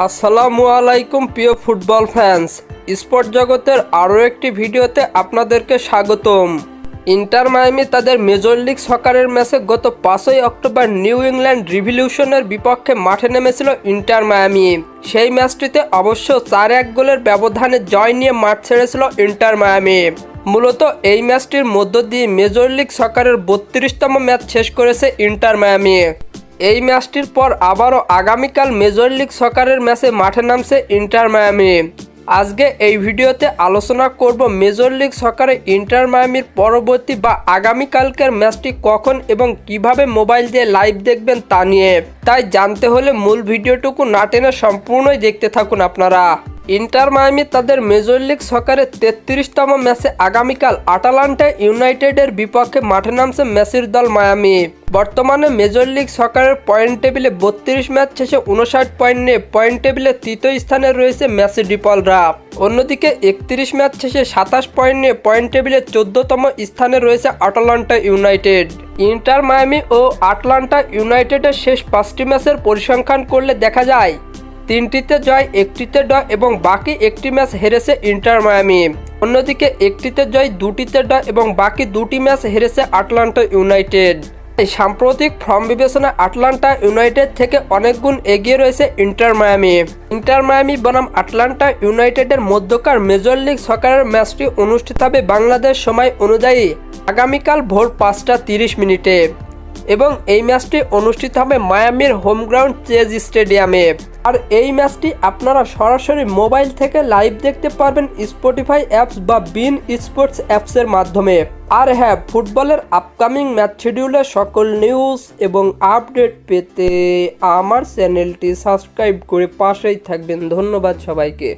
আসসালামু আলাইকুম, প্রিয় ফুটবল ফ্যান্স। স্পোর্ট জগতের আরও একটি ভিডিওতে আপনাদেরকে স্বাগতম। ইন্টার মায়ামি তাদের মেজর লিগ সকারের ম্যাচে গত পাঁচই অক্টোবর নিউ ইংল্যান্ড রিভলিউশনের বিপক্ষে মাঠে নেমেছিল ইন্টার মায়ামি। সেই ম্যাচটিতে অবশ্য চার এক গোলের ব্যবধানে জয় নিয়ে মাঠ ছেড়েছিল ইন্টার মায়ামি। মূলত এই ম্যাচটির মধ্য দিয়ে মেজর লিগ সকারের বত্রিশতম ম্যাচ শেষ করেছে ইন্টার মায়ামি। এই ম্যাচটির পর আবারও আগামীকাল মেজর লিগ সকারের ম্যাচে মাঠে নামছে ইন্টার মায়ামি। আজকে এই ভিডিওতে আলোচনা করব মেজর লিগ সকারে ইন্টার মায়ামির পরবর্তী বা আগামীকালকের ম্যাচটি কখন এবং কীভাবে মোবাইল দিয়ে লাইভ দেখবেন তা নিয়ে। তাই জানতে হলে মূল ভিডিওটুকু না টেনে সম্পূর্ণই দেখতে থাকুন আপনারা। ইন্টার মায়ামি তাদের মেজর লিগ সকারের তেত্রিশতম ম্যাচে আগামীকাল আটালান্টা ইউনাইটেডের বিপক্ষে মাঠে নামছে মেসির দল মায়ামি। বর্তমানে মেজর লিগ সকারের পয়েন্ট টেবিলে বত্রিশ ম্যাচ শেষে উনষাট পয়েন্ট নিয়ে পয়েন্ট টেবিলে তৃতীয় স্থানে রয়েছে মেসি ডিপলরা। অন্যদিকে একত্রিশ ম্যাচ শেষে সাতাশ পয়েন্ট নিয়ে পয়েন্ট টেবিলে চোদ্দতম স্থানে রয়েছে আটালান্টা ইউনাইটেড। ইন্টার মায়ামি ও আটলান্টা ইউনাইটেডের শেষ পাঁচটি ম্যাচের পরিসংখ্যান করলে দেখা যায় তিনটিতে জয়, একটিতে ড এবং বাকি একটি ম্যাচ হেরেছে ইন্টার মায়ামি। অন্যদিকে একটিতে জয়, দুটিতে ড এবং বাকি দুটি ম্যাচ হেরেছে আটলান্টা ইউনাইটেড। সাম্প্রতিক ফর্ম বিবেচনায় আটলান্টা ইউনাইটেড থেকে অনেক গুণ এগিয়ে রয়েছে ইন্টার মায়ামি। ইন্টার মায়ামি বনাম আটলান্টা ইউনাইটেডের মধ্যকার মেজর লিগ সকারের ম্যাচটি অনুষ্ঠিত হবে বাংলাদেশ সময় অনুযায়ী আগামীকাল ভোর পাঁচটা তিরিশ মিনিটে। এবং এই ম্যাচটি অনুষ্ঠিত হবে মায়ামির হোম গ্রাউন্ড চেজ স্টেডিয়ামে। আর এই ম্যাচটি আপনারা সরাসরি মোবাইল থেকে লাইভ দেখতে পারবেন স্পটিফাই অ্যাপস বা বিন স্পোর্টস অ্যাপসের মাধ্যমে। আর হ্যাঁ ফুটবলের আপকামিং ম্যাচ শিডিউলে সকল নিউজ এবং আপডেট পেতে আমার চ্যানেলটি সাবস্ক্রাইব করে পাশেই থাকবেন। ধন্যবাদ সবাইকে।